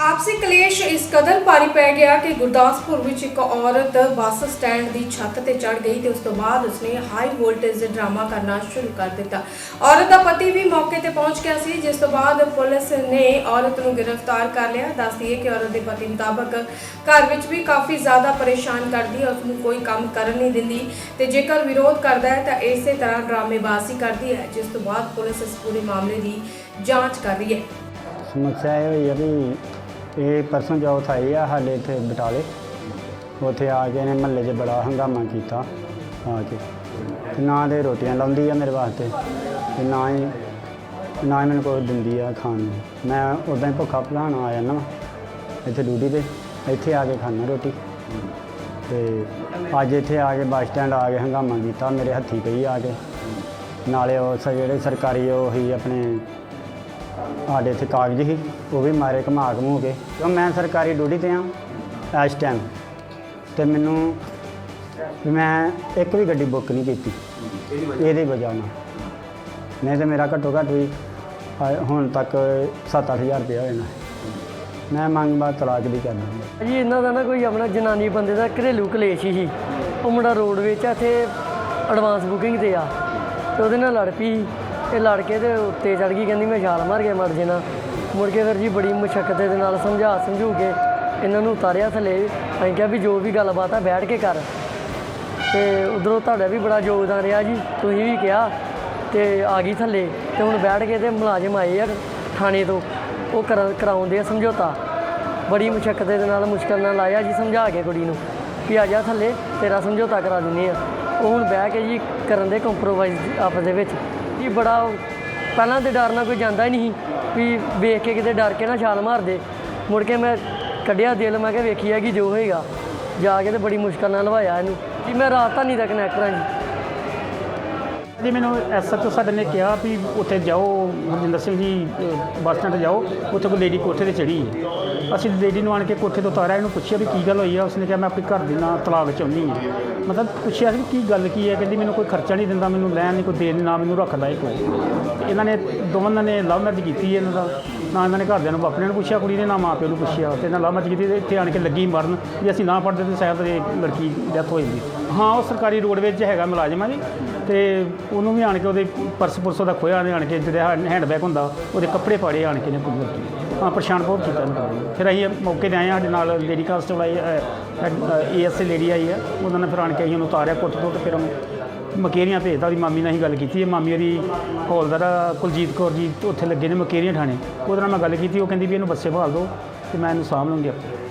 ਆਪਸੀ ਕਲੇਸ਼ ਇਸ ਕਦਰ ਭਾਰੀ ਪੈ ਗਿਆ ਕਿ ਗੁਰਦਾਸਪੁਰ ਵਿੱਚ ਇੱਕ ਔਰਤ ਬੱਸ ਸਟੈਂਡ ਦੀ ਛੱਤ ਤੇ ਚੜ ਗਈ ਤੇ ਉਸ ਤੋਂ ਬਾਅਦ ਉਸਨੇ ਹਾਈ ਵੋਲਟੇਜ ਡਰਾਮਾ ਕਰਨਾ ਸ਼ੁਰੂ ਕਰ ਦਿੱਤਾ। ਔਰਤ ਦਾ ਪਤੀ ਵੀ ਮੌਕੇ ਤੇ ਪਹੁੰਚ ਗਿਆ ਸੀ, ਜਿਸ ਤੋਂ ਬਾਅਦ ਪੁਲਿਸ ਨੇ ਔਰਤ ਨੂੰ ਗ੍ਰਿਫਤਾਰ ਕਰ ਲਿਆ। ਦੱਸਦੀ ਹੈ ਕਿ ਔਰਤ ਦੇ ਪਤੀ ਮੁਤਾਬਕ ਘਰ ਵਿੱਚ ਵੀ ਕਾਫੀ ਜ਼ਿਆਦਾ ਪਰੇਸ਼ਾਨ ਕਰਦੀ ਹੈ ਉਸ ਨੂੰ ਕੋਈ ਕੰਮ ਕਰਨ ਨਹੀਂ ਦਿੰਦੀ ਤੇ ਜੇਕਰ ਵਿਰੋਧ ਕਰਦਾ ਹੈ ਤਾਂ ਇਸੇ ਤਰ੍ਹਾਂ ਡਰਾਮੇਬਾਜ਼ੀ ਕਰਦੀ ਹੈ, ਜਿਸ ਤੋਂ ਬਾਅਦ ਪੁਲਿਸ ਇਸ ਪੂਰੇ ਮਾਮਲੇ ਦੀ ਜਾਂਚ ਕਰ ਰਹੀ ਹੈ। ਸਮੱਸਿਆ ਇਹ ਹੋਈ ਆ ਵੀ ਇਹ ਪਰਸੋਂ ਜੌਥ ਆਈ ਆ ਸਾਡੇ ਇੱਥੇ ਬਟਾਲੇ। ਉੱਥੇ ਆ ਕੇ ਨੇ ਮਹੱਲੇ 'ਚ ਬੜਾ ਹੰਗਾਮਾ ਕੀਤਾ ਆ ਕੇ। ਤੇ ਨਾ ਦੇ ਰੋਟੀਆਂ ਲਾਉਂਦੀ ਆ ਮੇਰੇ ਵਾਸਤੇ, ਤੇ ਨਾ ਹੀ ਨਾ ਹੀ ਮੈਨੂੰ ਕੁਛ ਦਿੰਦੀ ਆ ਖਾਣ ਨੂੰ। ਮੈਂ ਉਦਾਂ ਹੀ ਭੁੱਖਾ ਭਲਾਣ ਆ ਜਾਂਦਾ ਵਾਂ, ਇੱਥੇ ਡਿਊਟੀ ਤੇ, ਇੱਥੇ ਆ ਕੇ ਖਾਣਾ ਰੋਟੀ। ਤੇ ਅੱਜ ਇੱਥੇ ਆ ਕੇ ਬੱਸ ਸਟੈਂਡ ਆ ਕੇ ਹੰਗਾਮਾ ਕੀਤਾ, ਮੇਰੇ ਹੱਥੀ ਪਈ ਆ ਕੇ। ਨਾਲੇ ਉਹ ਜਿਹੜੇ ਸਰਕਾਰੀ ਉਹ ਹੀ ਆਪਣੇ ਸਾਡੇ ਇੱਥੇ ਕਾਗਜ਼ ਸੀ ਉਹ ਵੀ ਮਾਰੇ ਘੁਮਾ ਘਮੂ ਕੇ। ਕਿਉਂ ਮੈਂ ਸਰਕਾਰੀ ਡਿਊਟੀ ਤੇ ਆ ਇਸ ਟਾਈਮ ਤੇ ਮੈਨੂੰ ਵੀ ਮੈਂ ਇੱਕ ਵੀ ਗੱਡੀ ਬੁੱਕ ਨਹੀਂ ਕੀਤੀ। ਇਹਦੀ ਵਜ੍ਹਾ ਨਾਲ। ਨਹੀਂ ਤੇ ਮੇਰਾ ਘੱਟੋ ਘੱਟ ਵੀ ਹੁਣ ਤੱਕ 7-8000 ਰੁਪਇਆ ਹੋਇਆ ਨਾ। ਮੈਂ ਮੰਗ ਬਾਅਦ ਤਲਾਕ ਦੀ ਕਰਨਾ ਜੀ ਇਹਨਾਂ ਦਾ ਨਾ ਕੋਈ ਆਪਣਾ ਜਨਾਨੀ ਬੰਦੇ ਦਾ ਘਰੇਲੂ ਕਲੇਸ਼ ਹੀ ਉਹ ਮੁੰਡਾ ਰੋਡ ਵਿੱਚ ਆ ਇੱਥੇ ਐਡਵਾਂਸ ਬੁਕਿੰਗ ਤੇ ਆ ਤੇ ਉਹਦੇ ਨਾਲ ਲੜ ਪਈ। ਇਹ ਲੜ ਕੇ ਤੇ ਉੱਤੇ ਚੜ ਗਈ, ਕਹਿੰਦੀ ਮੈਂ ਛਾਲ ਮਾਰ ਕੇ ਮਰ ਜਾਣਾ। ਮੁੜ ਕੇ ਫਿਰ ਜੀ ਬੜੀ ਮੁਸ਼ਕਲ ਦੇ ਨਾਲ ਸਮਝਾ ਸਮਝੂ ਕੇ ਇਹਨਾਂ ਨੂੰ ਉਤਾਰਿਆ ਥੱਲੇ। ਅਸੀਂ ਕਿਹਾ ਵੀ ਜੋ ਵੀ ਗੱਲਬਾਤ ਆ, ਬੈਠ ਕੇ ਕਰ। ਤੇ ਉਧਰੋਂ ਤੁਹਾਡਾ ਵੀ ਬੜਾ ਯੋਗਦਾਨ ਰਿਹਾ ਜੀ, ਤੁਸੀਂ ਵੀ ਕਿਹਾ ਤੇ ਆ ਗਈ ਥੱਲੇ। ਤੇ ਹੁਣ ਬੈਠ ਕੇ ਤੇ ਮੁਲਾਜ਼ਮ ਆਏ ਆ ਥਾਣੇ ਤੋਂ। ਉਹ ਕਰਾ- ਕਰਾਉਂਦੇ ਆ ਸਮਝੌਤਾ। ਬੜੀ ਮੁਸ਼ਕਲ ਦੇ ਨਾਲ ਮੁਸ਼ਕਲ ਨਾਲ ਆਇਆ ਜੀ ਸਮਝਾ ਕੇ ਕੁੜੀ ਨੂੰ ਕਿ ਆ ਜਾ ਥੱਲੇ, ਤੇਰਾ ਸਮਝੌਤਾ ਕਰਾ ਦਿੰਦੇ ਆ। ਉਹ ਹੁਣ ਬਹਿ ਕੇ ਜੀ ਕਰਨ ਦੇ ਕੰਪਰੋਮਾਈਜ਼ ਆਪਸ ਦੇ ਵਿੱਚ। ਜੀ ਬੜਾ ਪਹਿਲਾਂ ਤੇ ਡਰ ਨਾਲ ਕੋਈ ਜਾਂਦਾ ਹੀ ਨਹੀਂ ਸੀ, ਵੀ ਵੇਖ ਕੇ ਕਿਤੇ ਡਰ ਕੇ ਨਾ ਛਾਲ ਮਾਰ ਦੇ। ਮੁੜ ਕੇ ਮੈਂ ਕੱਢਿਆ ਦਿਲ, ਮੈਂ ਕਿਹਾ ਵੇਖੀ ਹੈ ਕਿ ਜੋ ਹੋਏਗਾ। ਜਾ ਕੇ ਤੇ ਬੜੀ ਮੁਸ਼ਕਲ ਨਾਲ ਲਵਾਇਆ ਇਹਨੂੰ। ਜੀ ਮੈਂ ਰਾਤ ਧਾਨੀ ਤੱਕ ਨੈਕਰਾਂ ਜੀ ਜੀ ਮੈਨੂੰ ਐਸਐਚਓ ਸਾਡੇ ਨੇ ਕਿਹਾ ਵੀ ਉੱਥੇ ਜਾਓ ਹਰਜਿੰਦਰ ਸਿੰਘ ਜੀ ਅ, ਬੱਸ ਸਟੈਂਡ ਜਾਓ ਉੱਥੇ ਕੋਈ ਲੇਡੀ ਕੋਠੇ ਤੇ ਚੜੀ ਹੈ ਅਸੀਂ ਲੇਡੀ ਨੂੰ ਆਣ ਕੇ ਕੋਠੇ ਤੋਂ ਉਤਾਰਿਆ ਇਹਨੂੰ ਪੁੱਛਿਆ ਵੀ ਕੀ ਗੱਲ ਹੋਈ ਆ ਉਸਨੇ ਕਿਹਾ ਮੈਂ ਆਪਣੇ ਘਰ ਦੀ ਨਾਲ ਤਲਾਕ ਚਾਹੁੰਦੀ ਹਾਂ। ਮਤਲਬ ਪੁੱਛਿਆ ਸੀ ਕੀ ਗੱਲ ਕੀ ਹੈ ਕਹਿੰਦੀ ਮੈਨੂੰ ਕੋਈ ਖਰਚਾ ਨਹੀਂ ਦਿੰਦਾ ਮੈਨੂੰ ਲੈਣ ਨਹੀਂ ਕੋਈ ਦੇਣ ਨਹੀਂ ਨਾ ਮੈਨੂੰ ਰੱਖਦਾ ਇਹ ਕੋਈ। ਤੇ ਇਹਨਾਂ ਨੇ ਦੋਵਾਂ ਨੇ ਲਵ ਮੈਰਿਜ ਕੀਤੀ ਹੈ ਇਹਨਾਂ ਦਾ। ਨਾ ਇਹਨਾਂ ਨੇ ਘਰਦਿਆਂ ਨੂੰ, ਆਪਣੇ ਨੂੰ ਪੁੱਛਿਆ, ਕੁੜੀ ਨੇ ਨਾ ਮਾਂ ਪਿਓ ਨੂੰ ਪੁੱਛਿਆ, ਤੇ ਨਾ ਲਵ ਮੈਰਿਜ ਕੀਤੀ ਤੇ ਇੱਥੇ ਆਣ ਕੇ ਲੱਗੀ ਮਰਨ ਜੇ ਅਸੀਂ ਨਾ ਪੜਦੇ ਤੇ ਸ਼ਾਇਦ ਇਹ ਲੜਕੀ ਡੈਥ ਹੋ ਜਾਂਦੀ। ਹਾਂ, ਉਹ ਸਰਕਾਰੀ ਰੋਡਵੇਜ਼ ਵਿੱਚ ਹੈਗਾ ਮੁਲਾਜ਼ਮ ਆ ਜੀ, ਤੇ ਉਹਨੂੰ ਵੀ ਆਣ ਕੇ ਉਹਦੇ ਪਰਸ ਪੁਰਸ ਦਾ ਖੋਇਆ ਨੇ ਆਣ ਕੇ ਜਿਹੜਾ ਹੈਂਡਬੈਗ ਹੁੰਦਾ, ਉਹਦੇ ਕੱਪੜੇ ਪਾੜੇ, ਆਣ ਕੇ ਨੇ ਪੁੱਛ ਹਾਂ ਪਰੇਸ਼ਾਨ ਬਹੁਤ ਕੀਤਾ ਇਹਨੂੰ ਫਿਰ ਅਸੀਂ ਮੌਕੇ ਤੇ ਆਏ ਹਾਂ ਸਾਡੇ ਨਾਲ ਲੇਡੀ ਕਾਂਸਟੇਬਲ ਆਈ ਏਐਸਏ ਲੇਡੀ ਆਈ ਹੈ ਉਹਨਾਂ ਨੇ ਫਿਰ ਆਣ ਕੇ ਅਸੀਂ ਉਹਨੂੰ ਉਤਾਰਿਆ ਕੁੱਟ ਕੁੱਟ ਫਿਰ ਉਹਨੂੰ ਮਕੇਰੀਆਂ ਭੇਜਦਾ ਉਹਦੀ ਮਾਮੀ ਨਾਲ ਹੀ ਗੱਲ ਕੀਤੀ। ਹੈ ਮਾਮੀ ਉਹਦੀ ਹੌਲਦਾਰ ਆ, ਕੁਲਜੀਤ ਕੌਰ ਜੀ ਉੱਥੇ ਲੱਗੇ ਨੇ ਮਕੇਰੀਆਂ ਥਾਣੇ। ਉਹਦੇ ਨਾਲ ਮੈਂ ਗੱਲ ਕੀਤੀ ਉਹ ਕਹਿੰਦੀ ਵੀ ਇਹਨੂੰ ਬੱਸੇ ਭਾਲ ਦਿਓ ਤੇ ਮੈਂ ਇਹਨੂੰ ਸਾਂਭ ਲਵਾਂਗੀ ਆਪੇ।